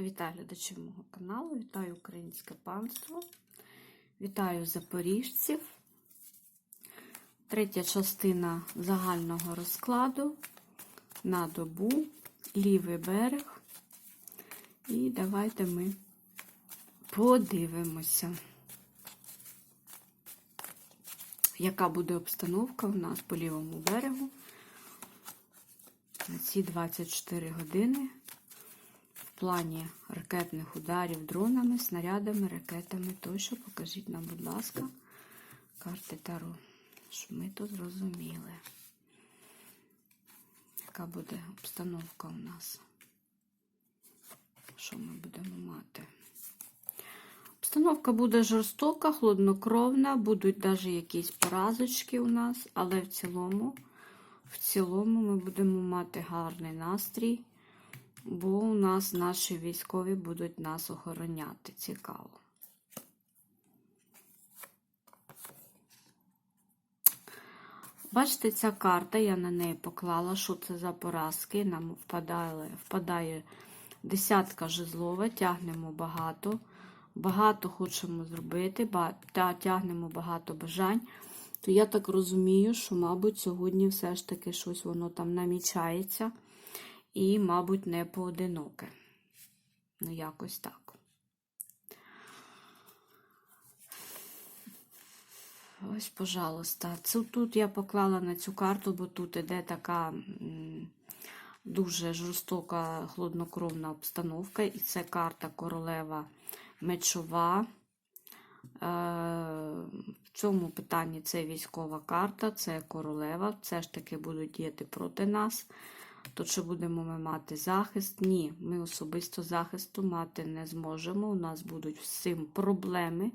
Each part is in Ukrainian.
Вітаю глядачів мого каналу, вітаю українське панство, вітаю запоріжців. Третя частина загального розкладу на добу, лівий берег. І давайте ми подивимося, яка буде обстановка у нас по лівому берегу на ці 24 години в плані ракетних ударів дронами, снарядами, ракетами тощо. Покажіть нам, будь ласка, карти Таро, щоб ми то зрозуміли, яка буде обстановка у нас. Що ми будемо мати? Обстановка буде жорстока, хладнокровна, будуть навіть якісь поразочки у нас, але в цілому, в цілому ми будемо мати гарний настрій бо у нас наші військові будуть нас охороняти. Цікаво. Бачите, ця карта, я на неї поклала, що це за поразки. Нам впадає, впадає десятка жезлова, тягнемо багато. Багато хочемо зробити, та тягнемо багато бажань. То я так розумію, що, мабуть, сьогодні все ж таки щось воно там намічається і, мабуть, не поодиноке. Ну, якось так. Ось, пожалуйста. Це тут я поклала на цю карту, бо тут іде така дуже жорстока, хладнокровна обстановка. І це карта королева мечова. Е, в цьому питанні це військова карта, це королева. Все ж таки будуть діяти проти нас. То чи будемо ми мати захист? Ні, ми особисто захисту мати не зможемо. У нас будуть всім проблеми,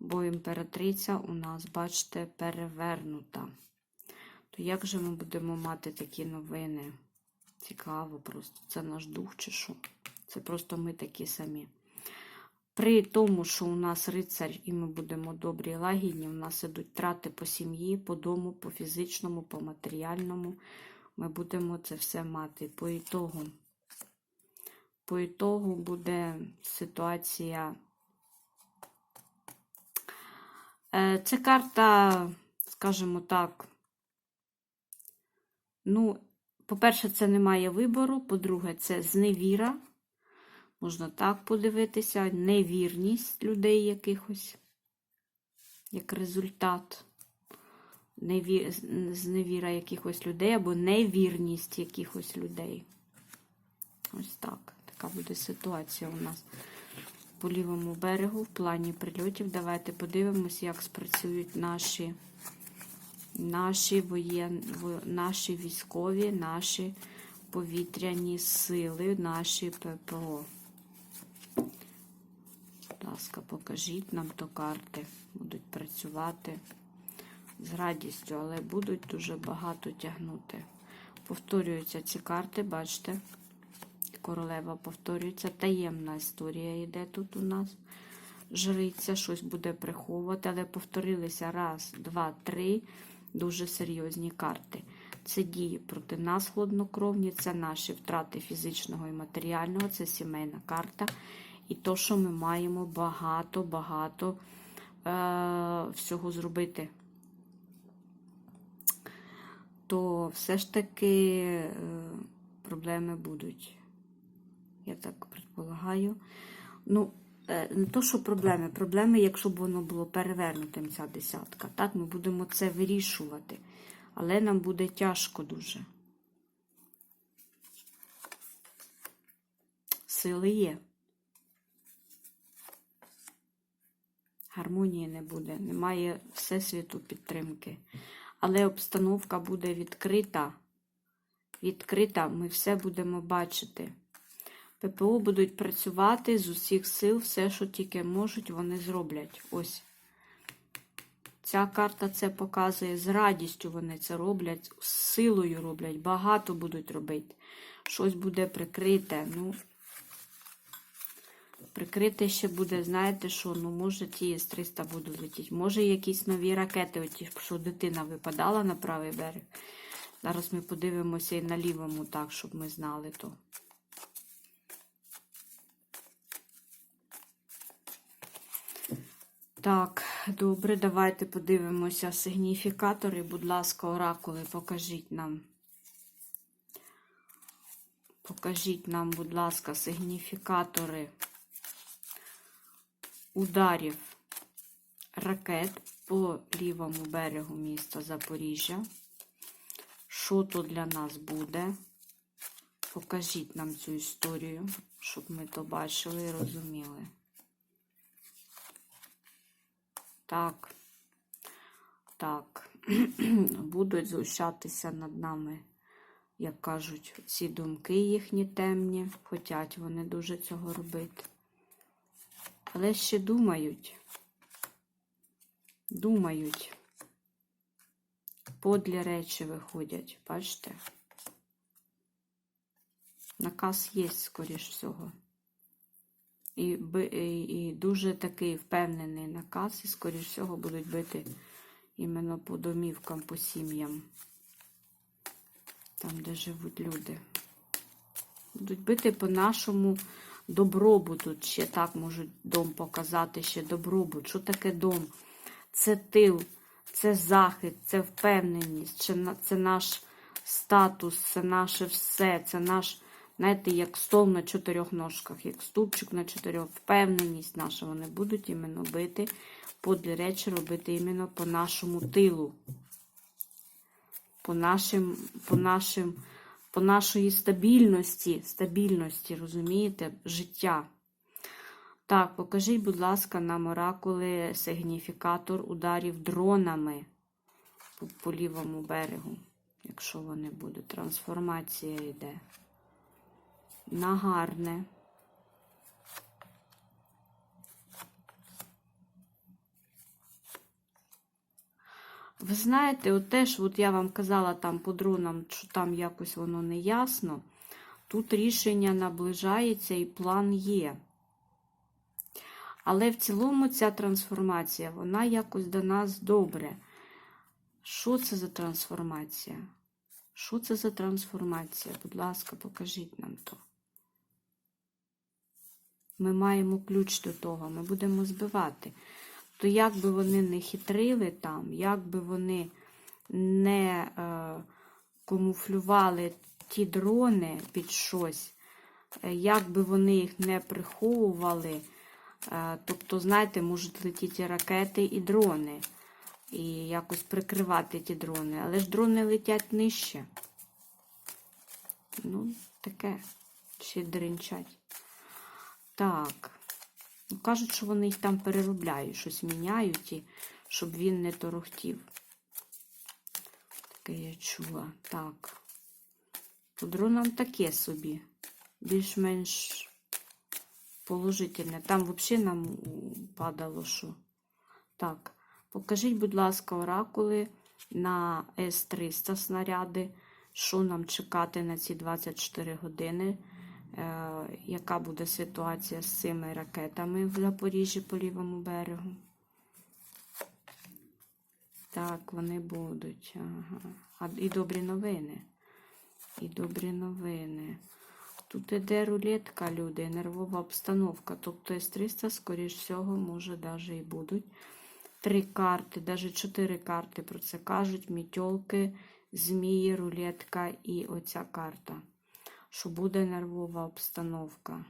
бо імператриця у нас, бачите, перевернута. То як же ми будемо мати такі новини? Цікаво просто. Це наш дух чи що? Це просто ми такі самі. При тому, що у нас рицар, і ми будемо добрі і лагідні, у нас ідуть трати по сім'ї, по дому, по фізичному, по матеріальному ми будемо це все мати. По ітогу, по ітогу буде ситуація. Е, це карта, скажімо так, ну, по-перше, це немає вибору, по-друге, це зневіра. Можна так подивитися, невірність людей якихось, як результат неві... зневіра якихось людей або невірність якихось людей. Ось так. Така буде ситуація у нас по лівому берегу в плані прильотів. Давайте подивимось, як спрацюють наші наші воєн... наші військові, наші повітряні сили, наші ППО. Будь ласка, покажіть нам то карти, будуть працювати з радістю, але будуть дуже багато тягнути. Повторюються ці карти, бачите, королева повторюється. Таємна історія йде тут у нас. Жриця, щось буде приховувати, але повторилися раз, два, три. Дуже серйозні карти. Це дії проти нас, хладнокровні, це наші втрати фізичного і матеріального, це сімейна карта. І то, що ми маємо багато-багато е- всього зробити то все ж таки е, проблеми будуть. Я так предполагаю. Ну, е, не то, що проблеми, проблеми, якщо б воно було перевернутим, ця десятка. Так, ми будемо це вирішувати. Але нам буде тяжко дуже. Сили є. Гармонії не буде, немає всесвіту підтримки але обстановка буде відкрита. Відкрита, ми все будемо бачити. ППО будуть працювати з усіх сил, все, що тільки можуть, вони зроблять. Ось. Ця карта це показує, з радістю вони це роблять, з силою роблять, багато будуть робити. Щось буде прикрите. ну, Прикрити ще буде, знаєте що, ну, може, ті з 300 будуть летіти. Може, якісь нові ракети, оті, що дитина випадала на правий берег. Зараз ми подивимося і на лівому, так, щоб ми знали то. Так, добре, давайте подивимося сигніфікатори. Будь ласка, оракули, покажіть нам. Покажіть нам, будь ласка, сигніфікатори ударів ракет по лівому берегу міста Запоріжжя. Що то для нас буде? Покажіть нам цю історію, щоб ми то бачили і розуміли. Так, так, будуть знущатися над нами, як кажуть, ці думки їхні темні, хотять вони дуже цього робити. Але ще думають, думають, подлі речі виходять, бачите? Наказ є, скоріш всього. І, і, дуже такий впевнений наказ, і, скоріш всього, будуть бити іменно по домівкам, по сім'ям, там, де живуть люди. Будуть бити по нашому добробуту. Ще так можуть дом показати, ще добробут. Що таке дом? Це тил, це захист, це впевненість, це наш статус, це наше все, це наш, знаєте, як стол на чотирьох ножках, як ступчик на чотирьох. Впевненість наша. Вони будуть іменно бити, подлі речі робити іменно по нашому тилу. По нашим, по нашим, по нашої стабільності, стабільності, розумієте, життя. Так, покажіть, будь ласка, нам оракули сигніфікатор ударів дронами по, по лівому берегу, якщо вони будуть. Трансформація йде. На гарне. Ви знаєте, от теж, от я вам казала там по дронам, що там якось воно не ясно. Тут рішення наближається і план є. Але в цілому ця трансформація, вона якось до нас добре. Що це за трансформація? Що це за трансформація? Будь ласка, покажіть нам то. Ми маємо ключ до того, ми будемо збивати. То як би вони не хитрили там, як би вони не е, камуфлювали ті дрони під щось, е, як би вони їх не приховували, е, тобто, знаєте, можуть летіти ракети і дрони, і якось прикривати ті дрони, але ж дрони летять нижче. Ну, таке, ще дринчать. Так. Ну, Кажуть, що вони їх там переробляють, щось міняють, і щоб він не торохтів. Таке я чула. Так. По дронам таке собі. Більш-менш положительне. Там взагалі нам падало що. Так, покажіть, будь ласка, оракули на С-300 снаряди. Що нам чекати на ці 24 години? Е, яка буде ситуація з цими ракетами в Запоріжжі по лівому берегу. Так, вони будуть. Ага. А, і добрі новини. І добрі новини. Тут іде рулетка, люди, нервова обстановка. Тобто С-300, скоріш всього, може, навіть і будуть. Три карти, навіть чотири карти про це кажуть. Мітьолки, змії, рулетка і оця карта що буде нервова обстановка.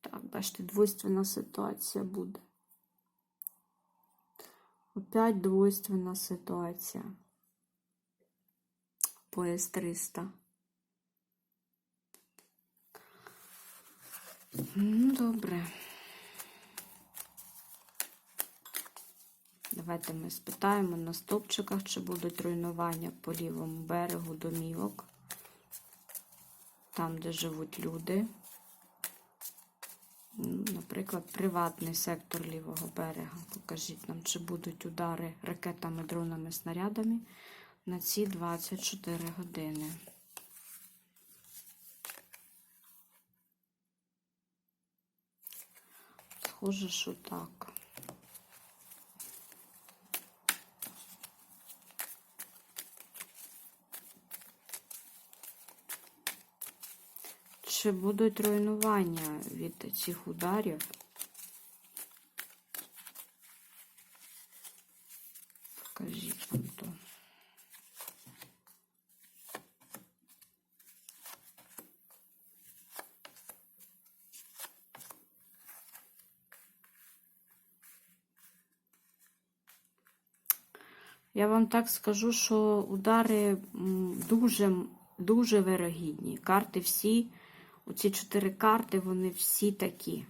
Так, бачите, двойственна ситуація буде. Опять двойственна ситуація. По С-300. Ну, добре. Давайте ми спитаємо на стовпчиках, чи будуть руйнування по лівому берегу домівок, там, де живуть люди. Ну, Наприклад, приватний сектор лівого берега. Покажіть нам, чи будуть удари ракетами, дронами, снарядами на ці 24 години. Схоже, що так. Чи будуть руйнування від цих ударів? Покажіть нам то. Я вам так скажу, що удари дуже, дуже вирогідні. Карти всі, оці чотири карти, вони всі такі.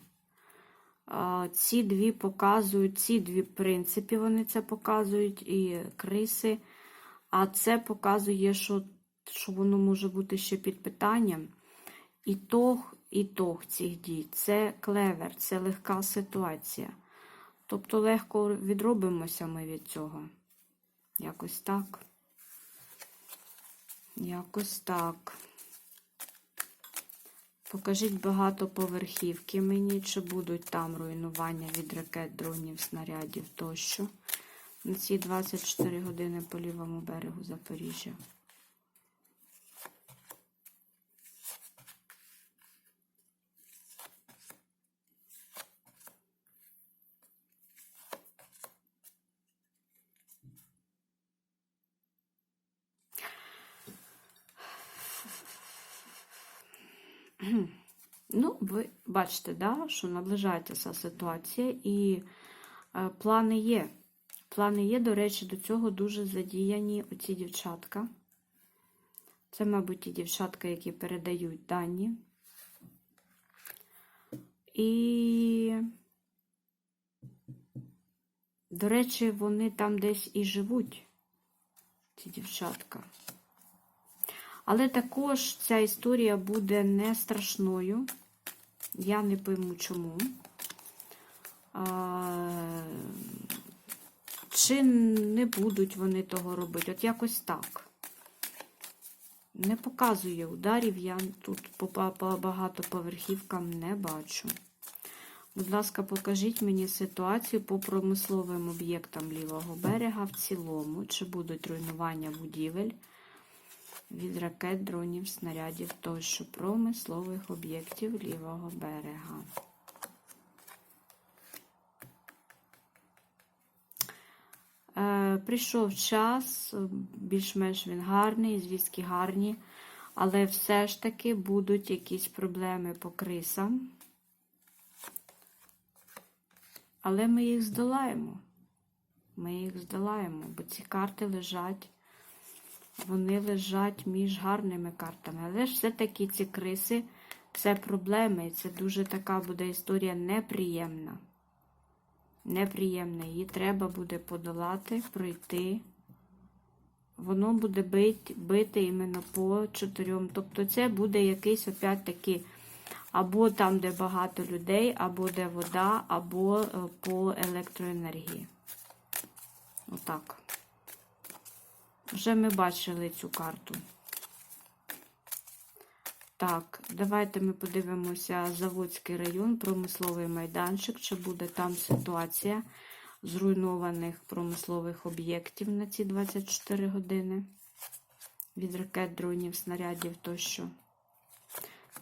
Ці дві показують, ці дві, в принципі, вони це показують, і криси. А це показує, що, що воно може бути ще під питанням. Ітог, ітог цих дій. Це клевер, це легка ситуація. Тобто легко відробимося ми від цього. Якось так. Якось так. Покажіть багатоповерхівки мені, чи будуть там руйнування від ракет, дронів, снарядів тощо. На ці 24 години по лівому берегу Запоріжжя. Ну, ви бачите, да, що наближається ця ситуація, і е, плани є. Плани є, до речі, до цього дуже задіяні оці дівчатка. Це, мабуть, ті дівчатка, які передають дані. І, до речі, вони там десь і живуть, ці дівчатка. Але також ця історія буде не страшною. Я не пойму чому. А, чи не будуть вони того робити? От якось так. Не показує ударів, я тут по по багатоповерхівкам не бачу. Будь ласка, покажіть мені ситуацію по промисловим об'єктам лівого берега в цілому. Чи будуть руйнування будівель? Від ракет, дронів, снарядів тощо промислових об'єктів лівого берега. Е, Прийшов час, більш-менш він гарний, звістки гарні, але все ж таки будуть якісь проблеми по крисам. Але ми їх здолаємо. Ми їх здолаємо, бо ці карти лежать вони лежать між гарними картами. Але ж все-таки ці криси це проблеми. Це дуже така буде історія неприємна. Неприємна. Її треба буде подолати, пройти. Воно буде бити, бити іменно по чотирьом. Тобто це буде якийсь опять-таки або там, де багато людей, або де вода, або е, по електроенергії. Отак. Вже ми бачили цю карту. Так, давайте ми подивимося Заводський район, промисловий майданчик, чи буде там ситуація зруйнованих промислових об'єктів на ці 24 години від ракет, дронів, снарядів тощо.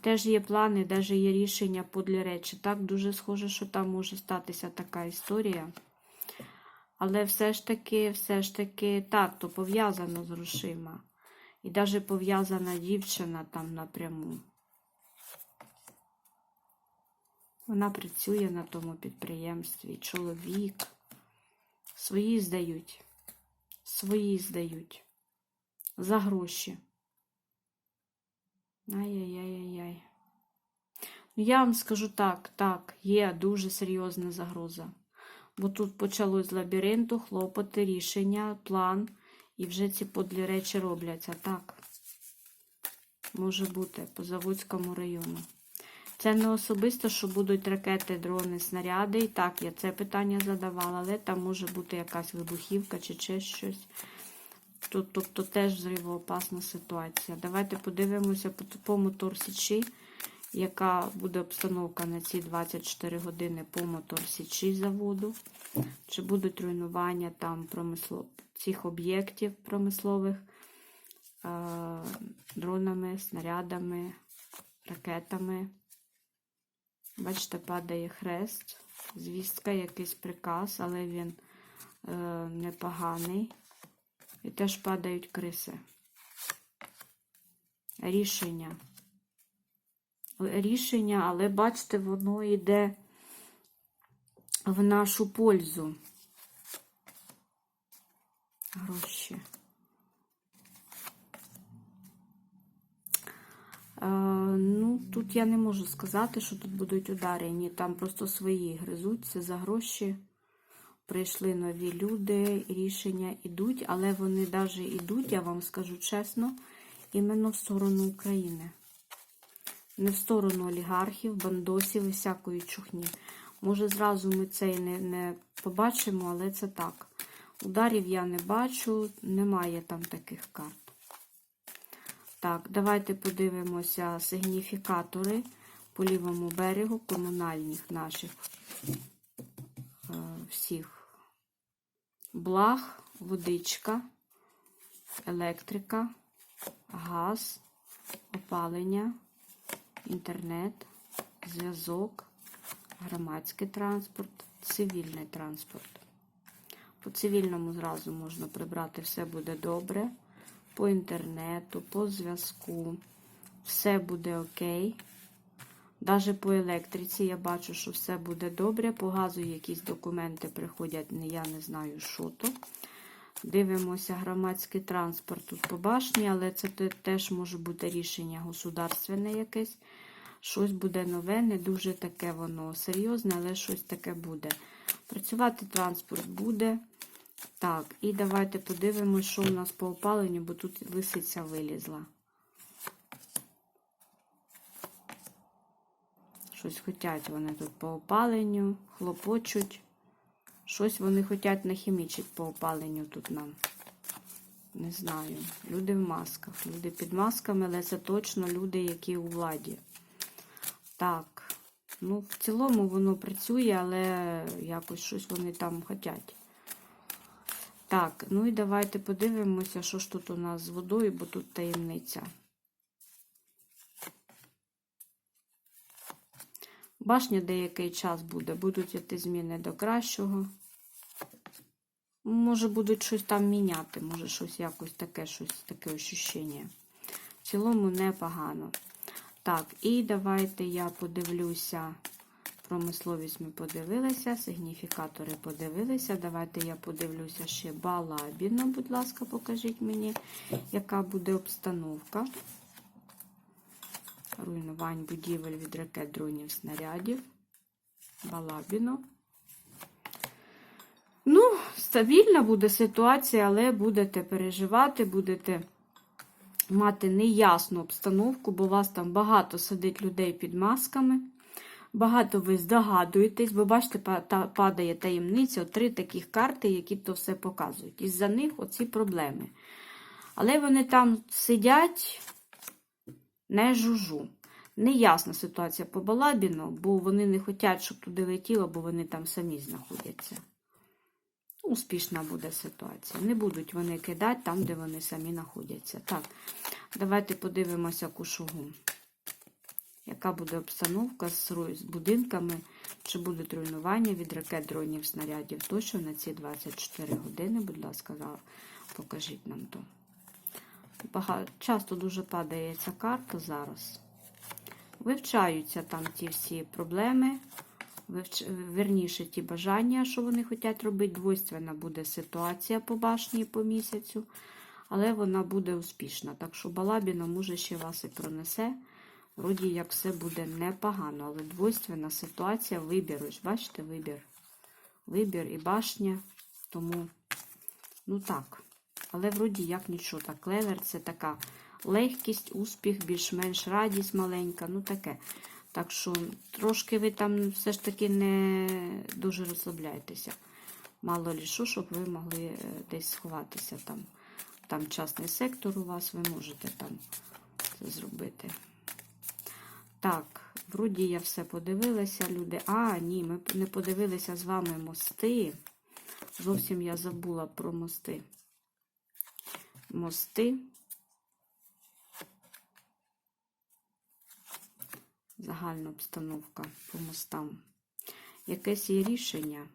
Теж є плани, навіть є рішення подлі речі. Так, дуже схоже, що там може статися така історія. Але все ж таки, все ж таки, так, то пов'язано з грошима. І навіть пов'язана дівчина там напряму. Вона працює на тому підприємстві. Чоловік. Свої здають. Свої здають. За гроші. Ай-яй-яй-яй-яй. Ну, я вам скажу так, так, є дуже серйозна загроза. Бо тут почалось з лабіринту, хлопоти, рішення, план. І вже ці подлі речі робляться. Так. Може бути по Заводському району. Це не особисто, що будуть ракети, дрони, снаряди. І так, я це питання задавала, але там може бути якась вибухівка чи ще щось. Тобто теж взривоопасна ситуація. Давайте подивимося по, по мотор Січі яка буде обстановка на ці 24 години по мотор Січі заводу, чи будуть руйнування там промислов... цих об'єктів промислових е... дронами, снарядами, ракетами. Бачите, падає хрест, звістка, якийсь приказ, але він е, непоганий. І теж падають криси. Рішення. Рішення, але бачите, воно йде в нашу пользу. Гроші. Е, ну, тут я не можу сказати, що тут будуть удари. Ні, там просто свої гризуться за гроші. Прийшли нові люди, рішення йдуть, але вони навіть йдуть, я вам скажу чесно, іменно в сторону України. Не в сторону олігархів, бандосів і всякої чухні. Може, зразу ми це і не, не побачимо, але це так. Ударів я не бачу, немає там таких карт. Так, давайте подивимося сигніфікатори по лівому берегу комунальних наших е, всіх благ, водичка, електрика, газ, опалення, інтернет, зв'язок, громадський транспорт, цивільний транспорт. По цивільному зразу можна прибрати все буде добре. По інтернету, по зв'язку. Все буде окей. Даже по електриці я бачу, що все буде добре. По газу якісь документи приходять, я не знаю, що то. Дивимося громадський транспорт тут по башні, але це теж може бути рішення государственне якесь. Щось буде нове, не дуже таке воно серйозне, але щось таке буде. Працювати транспорт буде. Так, і давайте подивимось, що у нас по опаленню, бо тут лисиця вилізла. Щось хочуть вони тут по опаленню, хлопочуть. Щось вони хочуть нахімічити по опаленню тут нам. Не знаю. Люди в масках. Люди під масками, але це точно люди, які у владі. Так. Ну, в цілому воно працює, але якось щось вони там хочуть. Так, ну і давайте подивимося, що ж тут у нас з водою, бо тут таємниця. Башня деякий час буде, будуть йти зміни до кращого. Може, будуть щось там міняти, може щось якось таке, щось таке ощущення. В цілому непогано. Так, і давайте я подивлюся. Промисловість ми подивилися, сигніфікатори подивилися. Давайте я подивлюся ще балабіно, будь ласка, покажіть мені, яка буде обстановка. Руйнувань будівель від ракет дронів снарядів. Балабіно. Ну, стабільна буде ситуація, але будете переживати, будете мати неясну обстановку, бо у вас там багато сидить людей під масками. Багато ви здогадуєтесь, бо бачите, падає таємниця, три таких карти, які то все показують. Із-за них оці проблеми. Але вони там сидять, не жужу. Неясна ситуація по Балабіну, бо вони не хочуть, щоб туди летіло, бо вони там самі знаходяться. Успішна буде ситуація. Не будуть вони кидати там, де вони самі знаходяться. Так, давайте подивимося кушугу. Яка буде обстановка з будинками, чи будуть руйнування від ракет, дронів, снарядів тощо на ці 24 години, будь ласка, покажіть нам то. Часто дуже падає ця карта зараз. Вивчаються там ті всі проблеми. Верніше ті бажання, що вони хочуть робити. Двойственна буде ситуація по башні по місяцю, але вона буде успішна. Так що Балабіно, може, ще вас і пронесе. Вроді як все буде непогано, але двойственна ситуація, вибір. Ось, бачите, вибір. Вибір і башня. Тому, ну так. Але вроді як нічого. Так, клевер це така легкість, успіх, більш-менш радість маленька, ну таке. Так що трошки ви там все ж таки не дуже розслабляєтеся. Мало лі що, щоб ви могли е, десь сховатися там. Там частний сектор у вас, ви можете там це зробити. Так, вроді я все подивилася, люди. А, ні, ми не подивилися з вами мости. Зовсім я забула про мости. Мости. Загальна обстановка по мостам. Якесь є рішення.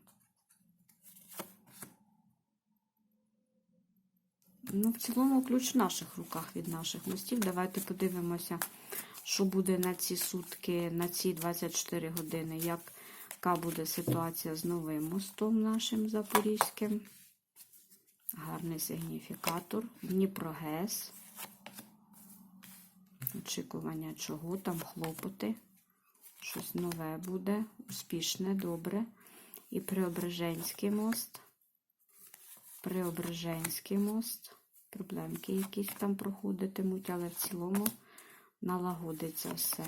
Ну, в цілому ключ в наших руках від наших мостів. Давайте подивимося, що буде на ці сутки, на ці 24 години, яка буде ситуація з новим мостом нашим запорізьким. Гарний сигніфікатор. Дніпрогес. Очікування чого там хлопоти. Щось нове буде, успішне, добре. І Преображенський мост. Преображенський мост. Проблемки якісь там проходитимуть, але в цілому налагодиться все.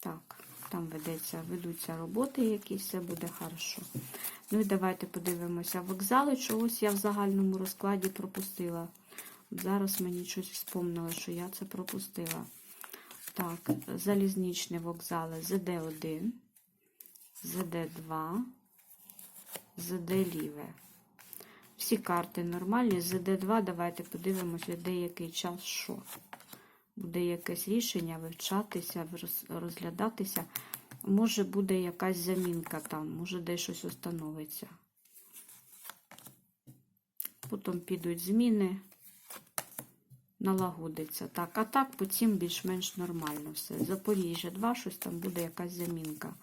Так, там ведеться, ведуться роботи, якісь все буде хорошо. Ну і давайте подивимося вокзали. Чогось я в загальному розкладі пропустила. Зараз мені щось вспомнило, що я це пропустила. Так, залізничні вокзали ЗД1, ЗД2, ЗД Ліве. Всі карти нормальні. ЗД2, давайте подивимося, деякий час що. Буде якесь рішення вивчатися, розглядатися. Може буде якась замінка там, може десь щось установиться. Потім підуть зміни, налагодиться. Так, а так по цим більш-менш нормально все. Запоріжжя 2, щось там буде якась замінка.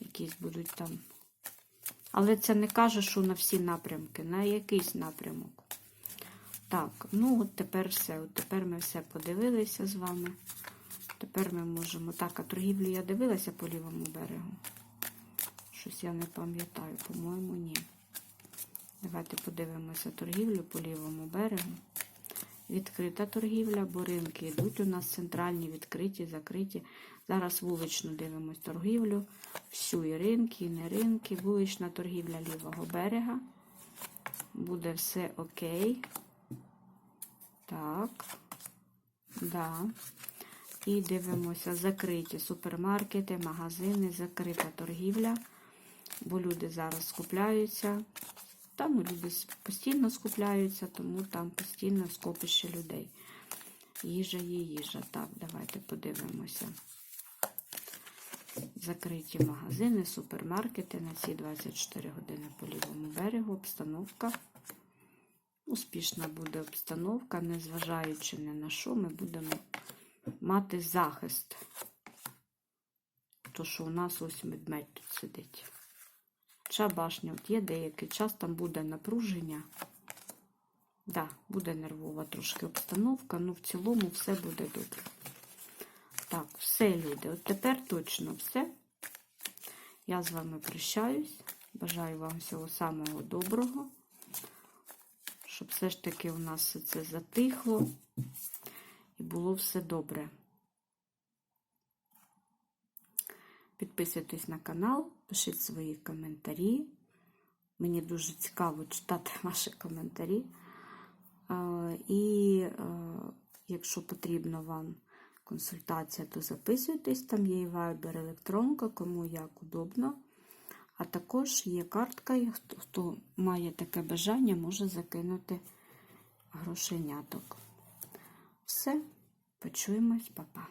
Якісь будуть там. Але це не каже, що на всі напрямки, на якийсь напрямок. Так, ну от тепер все. От тепер ми все подивилися з вами. Тепер ми можемо. Так, а торгівлю я дивилася по лівому берегу. Щось я не пам'ятаю, по-моєму, ні. Давайте подивимося торгівлю по лівому берегу. Відкрита торгівля, бо ринки йдуть у нас центральні, відкриті, закриті. Зараз вулично дивимось торгівлю. Всю і ринки, і не ринки. Вулична торгівля лівого берега. Буде все окей. Так. Да. І дивимося закриті супермаркети, магазини, закрита торгівля. Бо люди зараз скупляються. Там люди постійно скупляються, тому там постійно скопище людей. Їжа є їжа. Так, давайте подивимося. Закриті магазини, супермаркети на ці 24 години по лівому берегу. Обстановка. Успішна буде обстановка, незважаючи ні на що, ми будемо мати захист. То, що у нас ось медмедь тут сидить. Ця башня, от є деякий час, там буде напруження. Да, буде нервова трошки обстановка, ну в цілому все буде добре. Так, все, люди. От тепер точно все. Я з вами прощаюсь. Бажаю вам всього самого доброго. Щоб все ж таки у нас все це затихло і було все добре. Підписуйтесь на канал, пишіть свої коментарі. Мені дуже цікаво читати ваші коментарі. Е, І е, якщо потрібно вам консультація, то записуйтесь. Там є і Viber, електронка, кому як удобно. А також є картка, хто, хто має таке бажання, може закинути грошеняток. Все, почуємось, па-па.